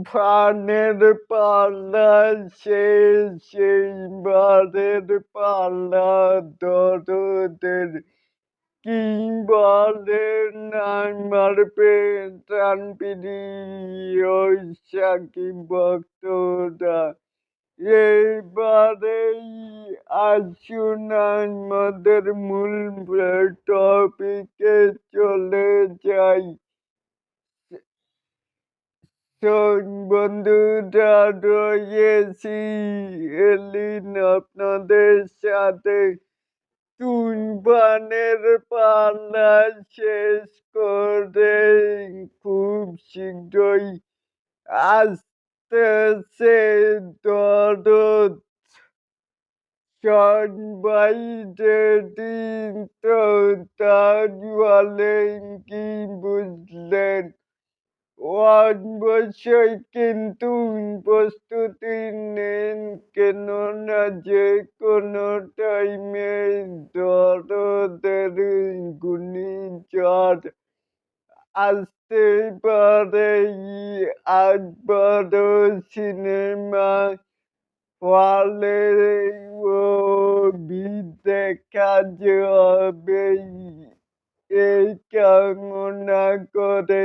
তুফানের পাল্লা, সেই সেই সেইবারের পাল্লা, দরদের কি বলেন আমার প্রাণ প্রিয় সাকিব ভক্তরা? এবারেই আসুন আমাদের মূল টপিকে চলে যাই। তো বন্ধুরা রয়েছি এলিন আপনাদের সাথে তুফানের পালা শেষ করে খুব শীঘ্রই আসতেছে দরদ। সবাই রেডি তো তাজ বলেন কি বুঝলেন? অবশ্যই কিন্তু প্রস্তুতি নেন কেননা যে কোনো টাইমে দরদের ঘূর্ণিঝড় আসতে পারে। একবারও সিনেমা হলে ও দেখা যাবে। এই কামনা করে